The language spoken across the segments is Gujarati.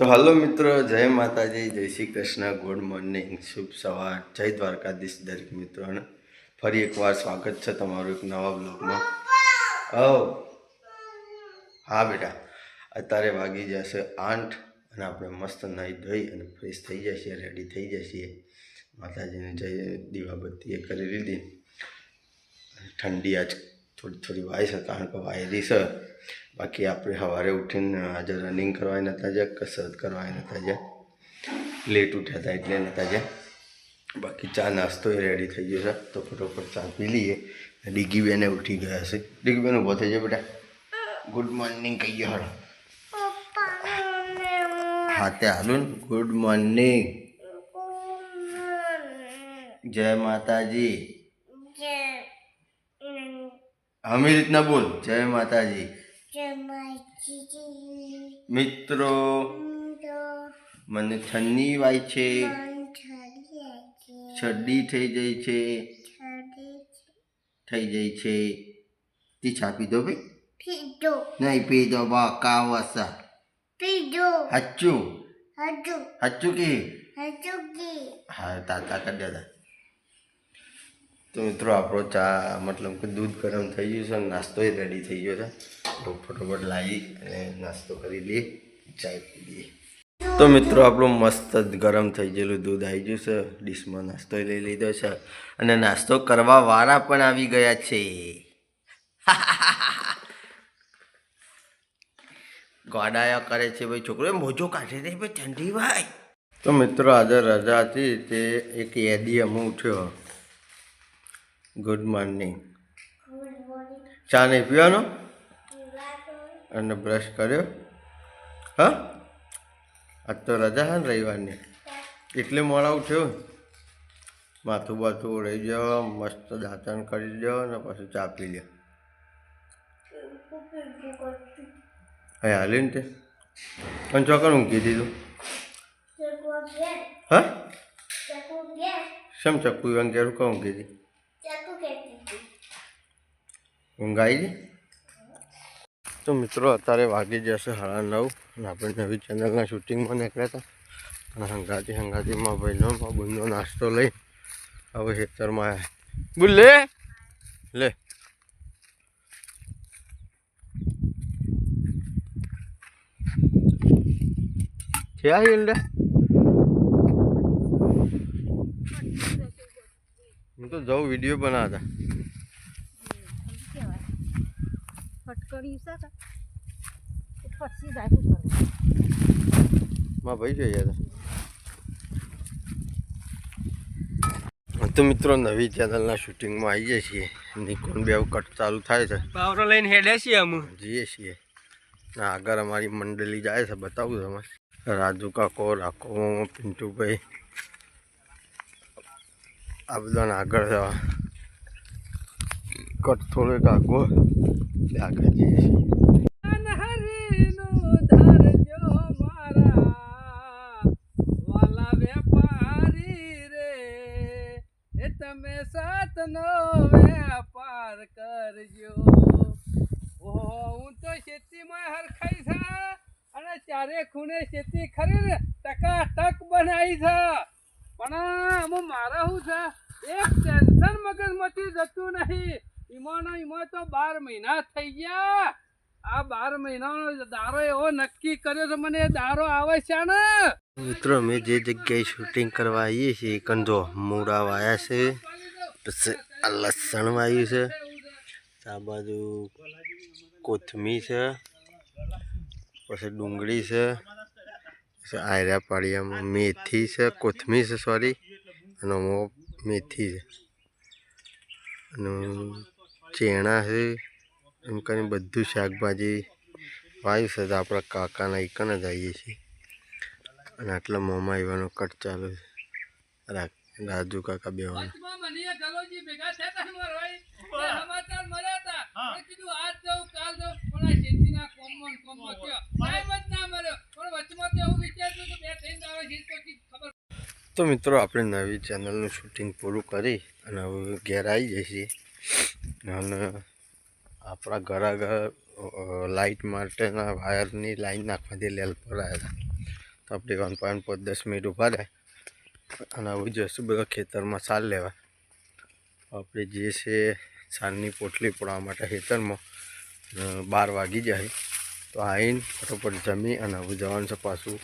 તો હલો મિત્રો, જય માતાજી, જય શ્રી કૃષ્ણ, ગુડ મોર્નિંગ, શુભ સવાર, જય દ્વારકાધીશ દરેક મિત્રોને. ફરી એકવાર સ્વાગત છે તમારું એક નવા બ્લોગમાં. ઓ હા બેટા, અત્યારે વાગી જશે આઠ અને આપણે મસ્ત નાહી ધોઈ અને ફ્રેશ થઈ જઈએ રેડી થઈ જશે માતાજીને જય દીવાબત્તી એ કરી લીધી. ઠંડી આજ થોડી થોડી વાય છે, કારણ કે વાયરી છે. બાકી આપણે સવારે ઉઠીને આજે રનિંગ કરવા નતા જ્યાં કસરત કરવા નતા જ્યાં લેટ ઉઠ્યા હતા એટલે નતા જ્યાં બાકી ચા નાસ્તો એ રેડી થઈ ગયો છે. તો ફટોફટ ચા પી લઈએ. ડીગી બેને ઉઠી ગયા છે. ડીગી બેન ઊભો થઈ જાય બેટા. ગુડ મોર્નિંગ કહીએ હળ હા તે હાલું ને. ગુડ મોર્નિંગ જય માતાજી. અમી રીતના બોલ. જય માતાજી. મિત્રો, મને ઠંડી વાય છે. શરદી થઈ જાય છે. થઈ જાય છે. તી છાપી દો ભાઈ. નહીં, પી દો બા, કાવસા. હચ્ચું. હચ્ચું કે? હા, તાતા કરી દાદા તો. મિત્રો, આપણો ચા મતલબ કે દૂધ ગરમ થઈ ગયું છે નાસ્તો રેડી થઈ ગયો છે. તો ફટોફટ લાવી અને નાસ્તો કરી લઈએ, ચાય પી લઈએ. તો મિત્રો, આપણું મસ્ત ગરમ થઈ ગયેલું દૂધ આવી ગયું છે. ડીશમાં નાસ્તો લઈ લીધો છે. અને નાસ્તો કરવા વાળા પણ આવી ગયા છે. ગોડાયા કરે છે ભાઈ છોકરો. મોજો કાઢે નહીં ભાઈ ઠંડી ભાઈ તો મિત્રો, આજે રજા હતી તે એક યાદી અમે ઉઠ્યો. Good morning. ચા નહીં પીવાનો? અને બ્રશ કર્યો. હા? આજ તો રજા હા ને રવિવારની? એટલે મોડા ઉઠ્યો. માથું બાથું રહી જાઓ મસ્ત દાંતણ કરી દો અને પછી ચા પી લ્યો. હા હાલી ને તે? અને ચોકર ઊંઘી દીધું હા? શેમ ચક્કુ અંગેરું કહું કીધી ઊંઘાઈ ઊંઘ આવી ગઈ? તો મિત્રો, અત્યારે વાગી જશે સાડા નવ અને આપણે નવી ચેનલના શૂટિંગમાં નીકળ્યા હતા. અને હંગાતી હંગાતીમાં ભાઈનો બંધો નાસ્તો લઈ હવે ખેતરમાં આવ્યા. બોલ લે. છે હું તો જઉં વીડિયો બનાવતા. ફટકડી છે કે? પછી જાય શું કરવું માં ભાઈ જોઈએ હતા. તો મિત્રો નવી ચેનલના શૂટિંગમાં આવીએ છીએ. નિકોન બે કટ ચાલુ થાય છે. પાવરો લઈને હેડે છીએ અમે. જઈએ છીએ. ના આગળ અમારી મંડળી જાય છે બતાવું તમે રાજુ કાકો રાખો પિન્ટુભાઈ. આ બધાને આગળ છે. કટ થોડોક આગો આગળ જઈએ છીએ. તમે સાતનો વેપાર કરજો. ઓહો, હું તો ખેતીમાં હરખાઈ છે ચારે ખૂણે ખેતી ખરી ટકા ટક બનાવી છે. પણ આમાં મારા શું છે, એક ટેન્શન મગજમાંથી જતું નહીં. ઈમાંનો ઈમો તો બાર મહિના થઈ ગયા. આ બાર મહિનાનો દારો એવો નક્કી કર્યો છે, મને દારો આવે છે ને? મિત્રો, અમે જે જગ્યાએ શૂટિંગ કરવા આવીએ છીએ કંજો મૂળા વાયા છે, પછી આ લસણ વાયું છે, આ બાજુ કોથમી છે, પછી ડુંગળી છે, પછી આયરા પાડિયામાં મેથી છે કોથમી છે સોરી અને મેથી છે. અને ચેણા છે એમ કરીને બધું શાકભાજી વાયુ છે તો આપણા કાકાના એકને જ આવીએ છીએ. અને આટલા મોંમાં આવવાનો કટ ચાલુ છે. રાજુ કાકા બેવાનો તો મિત્રો આપણે નવી ચેનલનું શૂટિંગ પૂરું કરી અને હવે ઘેર આવી જઈએ છીએ. અને આપણા ઘર આગળ લાઇટ માટેના વાયરની લાઈન નાખવાથી લેલ હતા તો આપણે વન પોઈન્ટ પાંચ દસ મિનિટ ઊભા રહે અને હવે જઈશું બધા ખેતરમાં સાર લેવા. આપણે જે છે સારની પોટલી પડવા માટે ખેતરમાં બાર વાગી જાય. તો આવીને ફટોફટ જમી અને હવે જવાનું છે પાછું.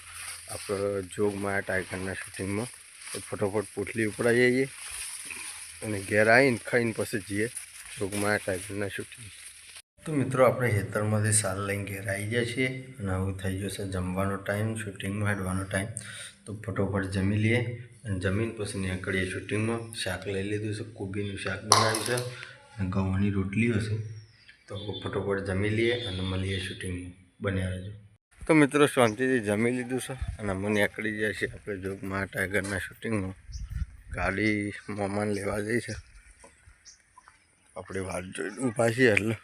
આપણે જોગમાયા ટાઈગરના શૂટિંગમાં તો ફટોફટ પોટલી ઉપડાઈ જઈએ અને ઘેર આવીને ખાઈને પછી જઈએ. જોગમાયા ટાઈગરના શૂટિંગ તો મિત્રો આપણે ખેતરમાંથી સાલ લઈને ઘેર આવી જાય છીએ અને આવું થઈ જશે જમવાનો ટાઈમ શૂટિંગમાં હેડવાનો ટાઈમ. તો ફટોફટ જમી લઈએ અને જમીન પછી નીકળીએ શૂટિંગમાં. શાક લઈ લીધું છે કોબીનું શાક બનાવ્યું છે અને ઘઉંની રોટલી હશે તો ફટોફટ જમી લઈએ અને મળીએ શૂટિંગમાં. બન્યા રહેજો. તો મિત્રો શાંતિથી જમી લીધું છે અને અમે નીકળી જાય છે આપણે જોગમાં ટાઈગરના શૂટિંગમાં. ગાડી મોમાન લેવા જઈ છે. આપણે વાત જોઈને ઊભા છીએ એટલે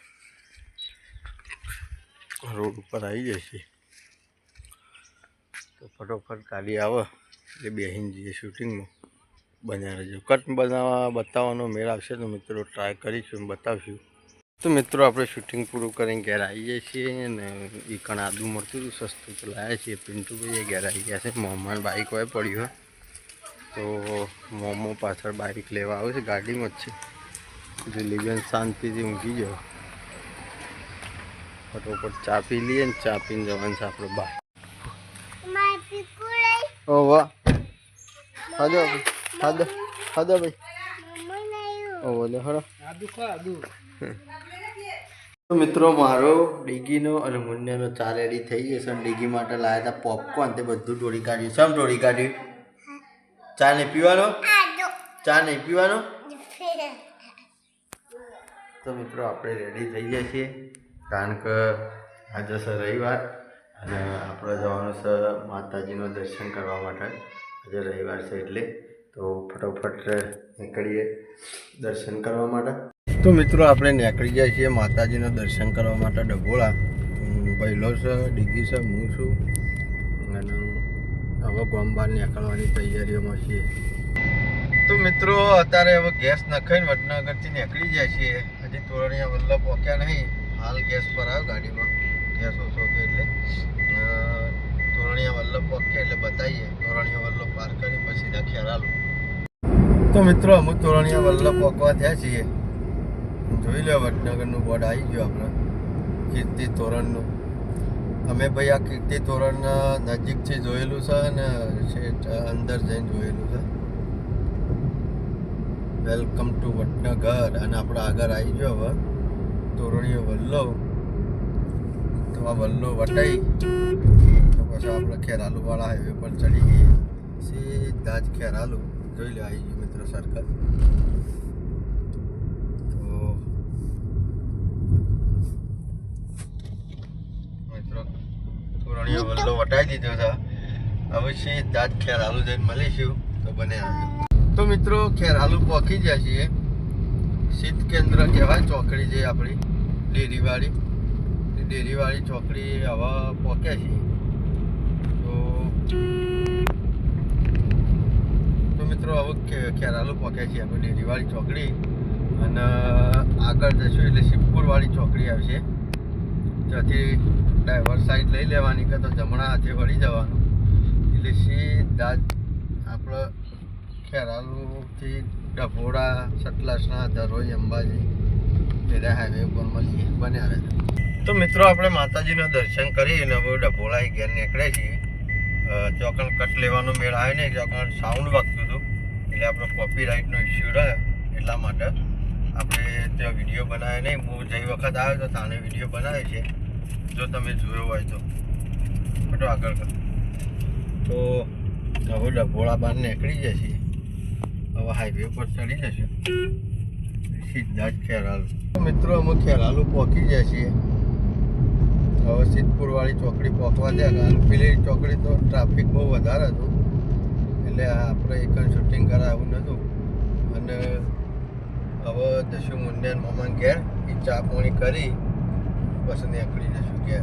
રોડ ઉપર આવી જાય છે તો ફટોફટ ગાડી આવે એટલે બેહીન જઈએ શૂટિંગમાં. બન્યા રહેજો કટ બનાવવા બતાવવાનો મેળ આવશે તો મિત્રો ટ્રાય કરીશું બતાવશું. તો મિત્રો આપણે શૂટિંગ પૂરું કરીને ઘેર આવી જઈએ છીએ અને એ કણ આદુ મળતું હતું સસ્તું તો લાવ્યા છીએ. પિન્ટુભાઈએ ઘેર આવી ગયા છે. મોહમાન બાઇક હોય, પડ્યું હોય. તો મોમો પાછળ બાઇક લેવા આવે છે, ગાડીમાં જ છે. દિલીબેન શાંતિથી ઊંઘી જાઓ. ફટોફટ ચા પી લઈએ ને ચા પીને જવાનું છે આપણે બહાર ઓ વાહ. હાજો હાજો હાજો ભાઈ? ઓ બોલે, હળો. આદુ ખા આદુ તો મિત્રો, મારો ડીગીનો અને મુન્યાનો ચા રેડી થઈ ગયો છે. ડીગી માટે લાવ્યા હતા પોપકોર્ન તે બધું ઢોળી કાઢ્યું છે. આમ ઢોળી કાઢ્યું. ચા નહીં પીવાનો? ચા નહીં પીવાનો? તો મિત્રો આપણે રેડી થઈ ગયા છીએ. કારણ કે આજે છે રવિવાર અને આપણે જવાનું છે માતાજીનું દર્શન કરવા માટે. આજે રવિવાર છે એટલે. તો ફટોફટ નીકળીએ દર્શન કરવા માટે. તો મિત્રો આપણે નીકળી જઈએ છીએ માતાજીનું દર્શન કરવા માટે ડભોળા. પહેલો છે ડીગી છે હું છું. અને હવે ગામ બહાર નીકળવાની તૈયારીઓમાં છીએ. તો મિત્રો, અત્યારે હવે ગેસ નખાઈને વડનગરથી નીકળી જાય છીએ. હજી તોરણિયા વલ્લભ પહોંચ્યા નહીં. હાલ ગેસ પર આવ્યો ગાડીમાં. ગેસ ઓછો હતો એટલે. તોરણિયા વલ્લભ પહોંચ્યા એટલે બતાવીએ. તોરણિયા વલ્લભ પાર કરી પછી સીધા ખ્યાલ તો મિત્રો, અમુક તોરણિયા વલ્લભ પહોંચવા થયા છીએ. જોઈ લો, વડનગરનું બોર્ડ આવી ગયું આપણે. કીર્તિ તોરણનું. અમે ભાઈ આ કીર્તિ તોરણ નજીકથી જોયેલું છે અને શેઠ અંદર જઈને જોયેલું છે. Welcome to Vatnagar. અને આપણે આગળ આવી ગયો હવે. તોરણીય વલ્લવ તો આ વલ્લવ વટાઈ. તો પછી આપણે ખેરાલુવાળા હાઈવે પર ચડી ગઈએ સીધા જ ખેરાલુ. જોઈ લે આવી ગયું મિત્રો સર્કલ તો મિત્રો તોરણીય વલ્લો વટાઈ દીધો છે. હવે સીધા ખેર ખેરાલુ જઈને મળીશું. તો બને તો મિત્રો ખેર ખેરાલુ પહોંચી ગયા છીએ. શીત કેન્દ્ર કહેવાય ચોકડી જે આપણી ડેરીવાળી. ડેરીવાળી ચોકડી હવે પહોંચ્યા છીએ. તો તો મિત્રો હવે ખેરાલુ પહોંચ્યા છીએ આપણે ડેરીવાળી ચોકડી. અને આગળ જશું એટલે શિવપુરવાળી ચોકડી આવશે. ત્યાંથી ડ્રાઈવર સાઈડ લઈ લેવાની કે તો જમણા હાથે વળી જવાનું. એટલે સીધા આપણે ખેરાલુથી ડભોડા સતલાસના ધરોઈ, અંબાજી પેડા હાઈવે ઉપર મળીએ. બન્યા રહે તો મિત્રો, આપણે માતાજીનું દર્શન કરીને હવે ડભોળા ઘેર નીકળે છીએ. ચોકણ કટ લેવાનો મેળ આવે ને, ચોકણ સાઉન્ડ વાગતું હતું. એટલે આપણો કોપીરાઇટનો ઇસ્યુ રહે એટલા માટે આપણે ત્યાં વીડિયો બનાવ્યો નહીં. હું જઈ વખત આવ્યો તો તાને વીડિયો બનાવે છે. જો તમે જોયો હોય તો. ફટો આગળ કર. તો હવે ડભોળા બહાર નીકળી જશે. હવે હાઈવે પર ચડી જશે. સીધા જ ખેરાલુ મિત્રો, અમે ખેરાલુ પહોંચી જાય છીએ. હવે સિદ્ધપુરવાળી ચોકડી પહોંચવા દે કારણ પેલી ચોકડી તો ટ્રાફિક બહુ વધારે હતું. એટલે આપણે એક શૂટિંગ કરાવું નહોતું અને હવે જશું મુંડ્યાન મામા ઘેર એ ચા પાણી કરી બસ નીકળી કે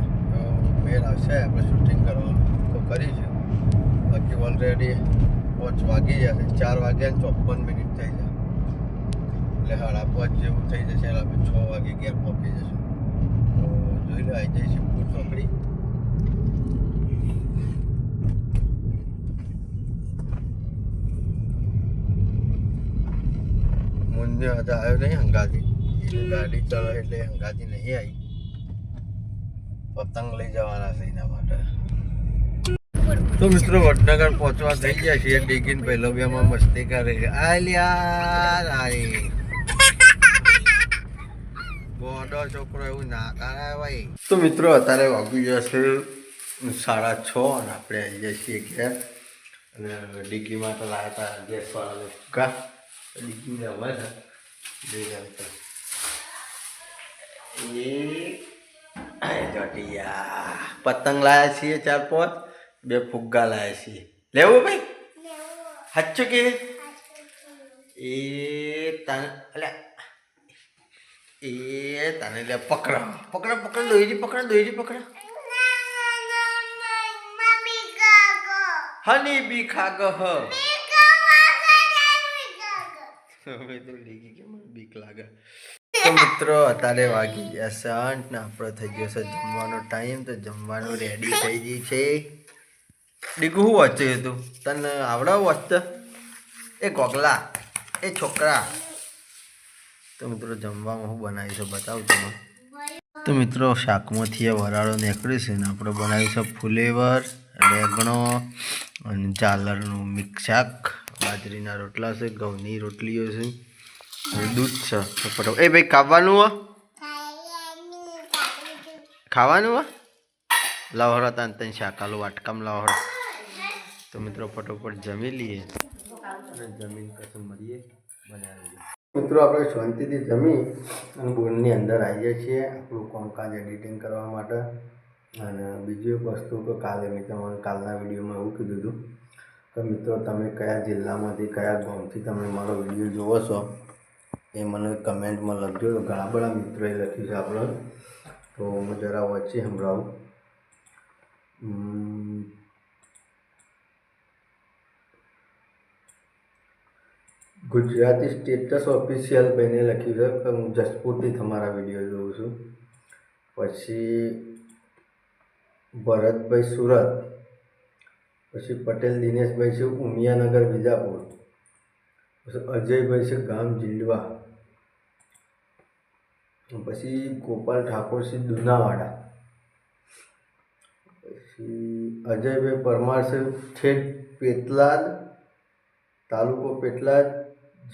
મેળ આવશે, આપણે શૂટિંગ કરવાનું તો કરીશું બાકી ઓલરેડી પાંચ વાગી જશે ચાર વાગ્યા ચોપન મિનિટ થઈ જાય. એટલે સાડા પાંચ જેવું થઈ જશે, એટલે આપણે છ વાગે ઘેર પહોંચી જશું. તો જોઈને આવી જઈશું ફૂલ ચોકડી. મુન્ને હતા આવ્યો નહીં હંગાતી ગાડી ચલાવે એટલે હંગાથી નહીં આવી. પતંગ લઈ જવાના છે એના માટે. તો મિત્રો, વડનગર પહોંચવા થઈ ગયા છીએ. ડીગીન બેમાં મસ્તી કરે છે. આલિયા આઈ એવું ના કરાય ભાઈ. તો મિત્રો, અત્યારે વાગી જશે સાડા છ અને આપણે આવી જઈએ છીએ ઘેર. અને ડીગીમાં તો લાવ્યા હતા ગેસ વાળાને ફૂકા ડીગી અમારે લઈ આવતા જટિયા પતંગ લાયા છીએ ચાર પાંચ બે ફુગ્ગા લાયા છીએ. લેવું ભાઈ? સાચું કે? એ તને અલ્યા એ તને લે પકડ પકડ પકડ દોઈજી પકડ દોઈજી પકડ. હની બી ખાગ હ. હવે તો લીગી કે બીક લાગે. તો મિત્રો, અત્યારે વાગી ગયા છે ને આપણો થઈ ગયો છે. જમવાનો ટાઈમ તો જમવાનું રેડી થઈ ગયું છે. ડીગું શું વાંચ્યું હતું તને આવડાવું વાંચતા? એ ગોગલા, એ છોકરા. તો મિત્રો, જમવામાં હું બનાવી બતાવું તમે તો મિત્રો, શાકમાંથી એ વરાળો નીકળ્યું છે ને, આપણે બનાવ્યું છે ફુલેવર, રેગણો અને ઝાલરનું મિક્સ શાક. બાજરીના રોટલા છે, ઘઉંની રોટલીઓ છે. દૂધ છે. ફટાફટ. એ ભાઈ, ખાવાનું હો. ખાવાનું હો? લાવહરા તાન તન શાકાલો વાટકામ લાવહરા. તો મિત્રો, ફટોફટ જમી લઈએ. અને જમીન કશું મળીએ, બનાવી મિત્રો, આપણે શાંતિથી જમી અને બોર્ડની અંદર આવીએ છીએ. આપણું કામકાજ એડિટિંગ કરવા માટે. અને બીજી એક વસ્તુ કે કાલે મેં તમારે કાલના વિડીયોમાં એવું કીધું હતું કે મિત્રો, તમે કયા જિલ્લામાંથી, કયા ગામથી તમે મારો વીડિયો જોવો છો? એ મને કમેન્ટમાં લખજો. ઘણા બધા મિત્રોએ લખ્યું છે આપણે. તો હું જરા વચ્ચે સંભળાવું. ગુજરાતી સ્ટેટસ ઓફિશિયલ ભાઈને લખ્યું છે. કે હું જસપુરથી તમારા વીડિયો જોઉં છું. પછી ભરતભાઈ સુરત. પછી પટેલ દિનેશભાઈ છે ઉમિયાનગર, વિજાપુર. પછી અજયભાઈ છે ગામ જીંડવા. પછી ગોપાલ ઠાકોર છે દુનાવાડા પછી અજયભાઈ પરમાર છે ઠેઠ પેટલાદ તાલુકો પેટલાદ,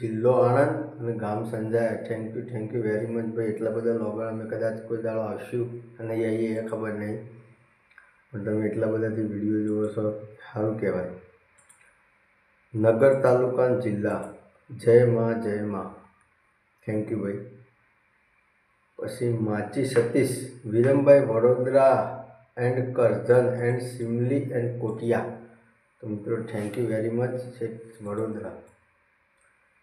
જિલ્લો આણંદ અને ગામ Sanjaya. Thank you thank you very much ભાઈ. એટલા બધા લોગણ અમે કદાચ કોઈ દાડો આવશું અને આવીએ એ ખબર નહીં. પણ તમે એટલા બધાથી વીડિયો જુઓ છો, સારું કહેવાય. નગર તાલુકા જિલ્લા. જય માં જય માં. થેન્ક યુ ભાઈ. પછી માચી Satish, Virambhai Vadodara and Karjan and Simli and Kotiya. તો મિત્રો થેન્ક યુ વેરી મચ છે વડોદરા.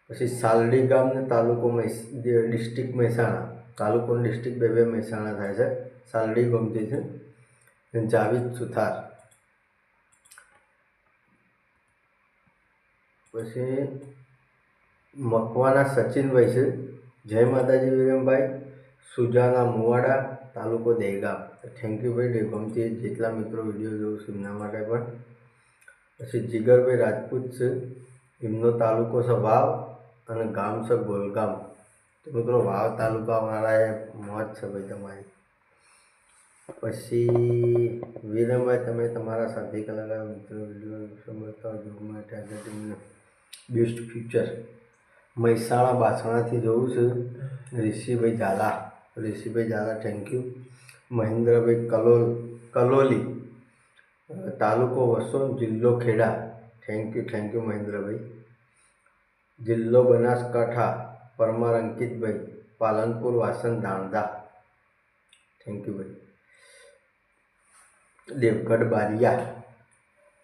પછી સાલડી ગામને તાલુકો મહેસ ડિસ્ટ્રિક્ટ મહેસાણા તાલુકો ડિસ્ટ્રિક્ટ બે બે મહેસાણા થાય છે. સાલડી ગામથી છે જાવીદ સુથાર. પછી મકવાના સચિનભાઈ છે, જય માતાજી વિરમભાઈ. સુજાના મુવાડા, તાલુકો દહેગામ થેન્ક યુ ભાઈ દહેગામથી જેટલા મિત્રો વીડિયો જોઉં છું એમના માટે પણ. પછી જીગરભાઈ રાજપૂત છે, એમનો તાલુકો છે વાવ અને ગામ છે ગોલગામ. તો મિત્રો, વાવ તાલુકાવાળાએ મોજ છે ભાઈ તમારી. પછી વિરમભાઈ, તમે તમારા સાથી કલાકાર મિત્રો વીડિયો બતાવજો માટે આજે તમને બેસ્ટ ફ્યુચર મહેસાણા બાસણાથી જોઉં છું. ઋષિભાઈ ઝાલા. ઋષિભાઈ ઝાલા થેન્ક યુ મહેન્દ્રભાઈ કલોલ કલોલી તાલુકો વસોન જિલ્લો Kheda thank you thank you મહેન્દ્રભાઈ જિલ્લો બનાસકાંઠા પરમાર અંકિતભાઈ પાલનપુર વાસણ દાણદા થેન્ક યુ ભાઈ દેવગઢ બારિયા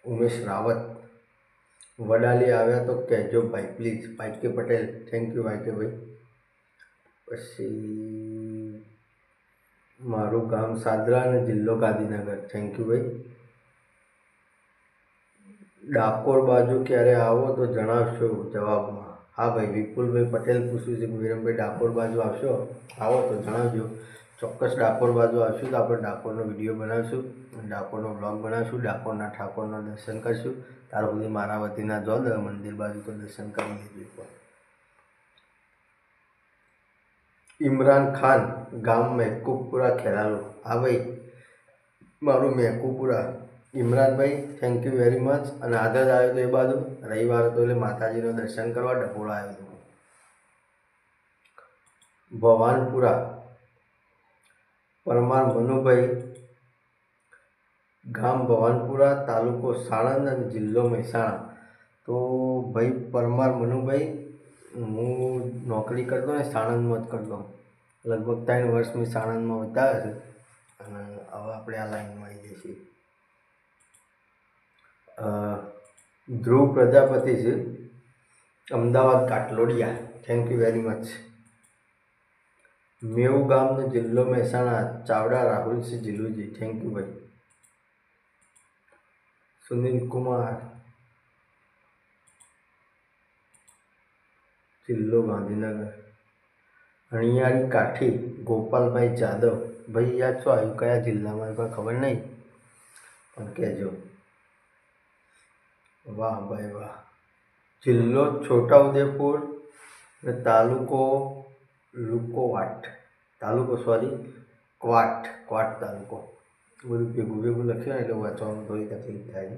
ઉમેશ રાવત વડાલી આવ્યા તો કહેજો ભાઈ પ્લીઝ ભાઈ કે પટેલ થેન્ક યુ ભાઈ કે ભાઈ પછી મારું ગામ સાદરા અને જિલ્લો ગાંધીનગર. થેન્ક યુ ભાઈ. ડાકોર બાજુ ક્યારે આવો તો જણાવશો જવાબમાં. હા ભાઈ, વિપુલભાઈ પટેલ પૂછ્યું છે વિરમભાઈ ડાકોર બાજુ આવશો? આવો તો જણાવજો. ચોક્કસ ડાકોર બાજુ આવશું તો આપણે ડાકોરનો વીડિયો બનાવીશું, ડાકોરનો બ્લોગ બનાવીશું, ડાકોરના ઠાકોરના દર્શન કરીશું. ત્યાર સુધી મારા વતીના જો મંદિર બાજુ તો દર્શન કરી લેજો એકવાર ઇમરાન ખાન ગામ મહેકુબપુરા ખેરાલુ. હા ભાઈ, મારું મહેકુબપુરા. ઇમરાનભાઈ થેન્ક યુ વેરી મચ અને આધાર આવ્યો તો એ બાજુ. રવિવાર હતો એટલે માતાજીનું દર્શન કરવા ડભોળા આવ્યો હતો. ભવાનપુરા. પરમાર મનુભાઈ ગામ ભવાનપુરા, તાલુકો સાણંદ અને જિલ્લો મહેસાણા. તો ભાઈ, પરમાર મનુભાઈ હું નોકરી કરતો ને સાણંદમાં જ કરતો. લગભગ ત્રણ વર્ષ મેં સાણંદમાં વિતાવ્યા છે. અને હવે આપણે આ લાઈનમાં આવી જઈએ છીએ ધ્રુવ પ્રજાપતિ છે. Ahmedabad Ghatlodia. Thank you very much મેવું ગામનો જિલ્લો મહેસાણા, ચાવડા રાહુલસિંહ જીલુજી. થેન્ક યુ ભાઈ. સુનિલ કુમાર. જિલ્લો ગાંધીનગર. અણિયાળી કાઠી, ગોપાલભાઈ જાદવ. ભાઈ, યાદ શું આવ્યું કયા જિલ્લામાં? કોઈ ખબર નહીં? પણ કહેજો. વાહ ભાઈ વાહ. જિલ્લો છોટાઉદેપુર અને તાલુકો લુકોવાટ. તાલુકો સોરી ક્વાટ. ક્વાટ તાલુકો. બધું ભેગું ભેગું લખ્યું ને એટલે વાંચવામાં થોડી તકલીફ થાય.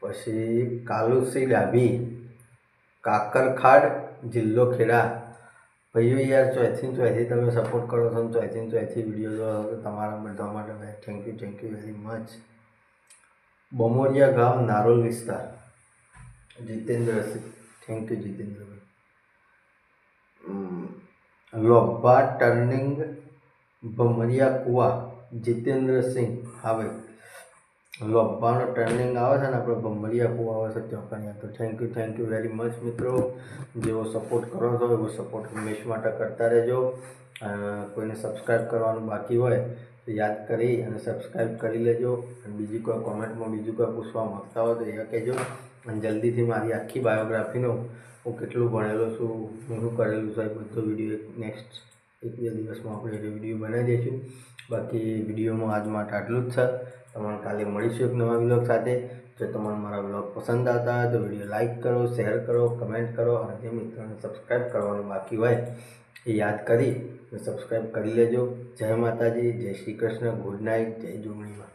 પછી કાલુસી ડાભી. કાકરખાડ જિલ્લો ખેડા. ભાઈઓ યાર ચોથી ને ચોથી તમે સપોર્ટ કરો છો ને ચોથી ને ચોથી વીડિયો જોવો છો તો તમારા બધા માટે ભાઈ thank you thank you very much Bamoriya ગામ નારોલ વિસ્તાર. જીતેન્દ્રસિંહ થેન્ક યુ જીતેન્દ્રભાઈ હમ, લોભા ટર્નિંગ ભમરિયા કુવા જીતેન્દ્રસિંહ હા ભાઈ. લોભાનો ટર્નિંગ આવે છે ને, આપણે ભમરિયા કુવા આવે છે ચોખાની તો thank you thank you very much મિત્રો. જેવો સપોર્ટ કરો છો, એવો સપોર્ટ હંમેશ માટે કરતા રહેજો. કોઈને સબસ્ક્રાઈબ કરવાનું બાકી હોય તો યાદ કરી અને સબસ્ક્રાઈબ કરી લેજો. અને બીજી કોઈ કોમેન્ટમાં બીજું કોઈ પૂછવા માગતા હોય તો એ કહેજો. અને જલ્દીથી મારી આખી બાયોગ્રાફીનો હું કેટલું ભણેલો છું હું શું કરેલું છે, એ બધો વીડિયો એક નેક્સ્ટ એક બે દિવસમાં આપણે વીડિયો બનાવી દઈશું. બાકી વિડીયોમાં આજ માટે આટલું જ છે. તમારે કાલે મળીશું એક નવા વિલોગ સાથે. જો તમારે મારા વ્લોગ પસંદ આવતા તો વીડિયો લાઇક કરો શેર કરો કમેન્ટ કરો અને જે મિત્રોને સબસ્ક્રાઈબ કરવાનું બાકી હોય એ યાદ કરી સબસ્ક્રાઈબ કરી લેજો. જય માતાજી, જય શ્રી કૃષ્ણ ગુડ નાઇટ જય જોગણીમાં